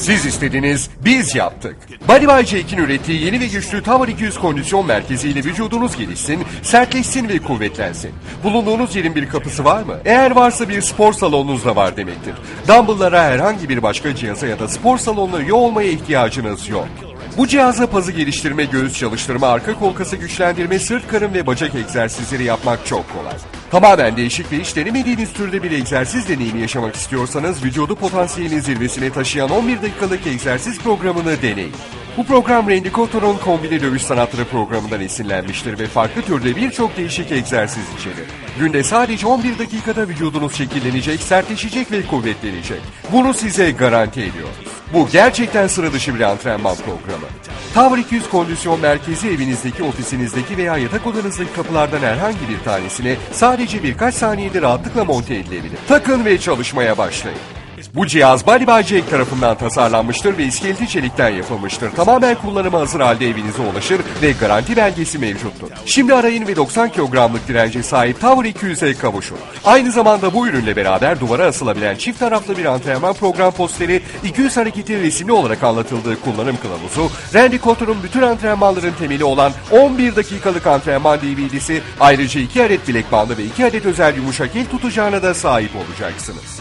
Siz istediniz, biz yaptık. Body by Jake'in ürettiği yeni ve güçlü Tower 200 kondisyon merkeziyle vücudunuz gelişsin, sertleşsin ve kuvvetlensin. Bulunduğunuz yerin bir kapısı var mı? Eğer varsa bir spor salonunuz da var demektir. Dumbbell'lara herhangi bir başka cihaza ya da spor salonuna üye olmaya ihtiyacınız yok. Bu cihazla pazı geliştirme, göğüs çalıştırma, arka kol kası güçlendirme, sırt karın ve bacak egzersizleri yapmak çok kolay. Tamamen değişik ve hiç denemediğiniz türde bir egzersiz deneyimi yaşamak istiyorsanız vücudu potansiyelin zirvesine taşıyan 11 dakikalık egzersiz programını deneyin. Bu program Randy Cotter'ın kombine dövüş sanatları programından esinlenmiştir ve farklı türde birçok değişik egzersiz içerir. Günde sadece 11 dakikada vücudunuz şekillenecek, sertleşecek ve kuvvetlenecek. Bunu size garanti ediyoruz. Bu gerçekten sıra dışı bir antrenman programı. Tower 200 Kondisyon Merkezi evinizdeki, ofisinizdeki veya yatak odanızdaki kapılardan herhangi bir tanesine sadece birkaç saniyede rahatlıkla monte edilebilir. Takın ve çalışmaya başlayın. Bu cihaz Body by tarafından tasarlanmıştır ve iskeleti çelikten yapılmıştır. Tamamen kullanıma hazır halde evinize ulaşır ve garanti belgesi mevcuttur. Şimdi arayın ve 90 kilogramlık dirence sahip Tower 200'e kavuşun. Aynı zamanda bu ürünle beraber duvara asılabilen çift taraflı bir antrenman program posteri, 200 hareketin resimli olarak anlatıldığı kullanım kılavuzu, Randy Cotter'ın bütün antrenmanların temeli olan 11 dakikalık antrenman DVD'si, ayrıca 2 adet bilek bandı ve 2 adet özel yumuşak el tutacağına da sahip olacaksınız.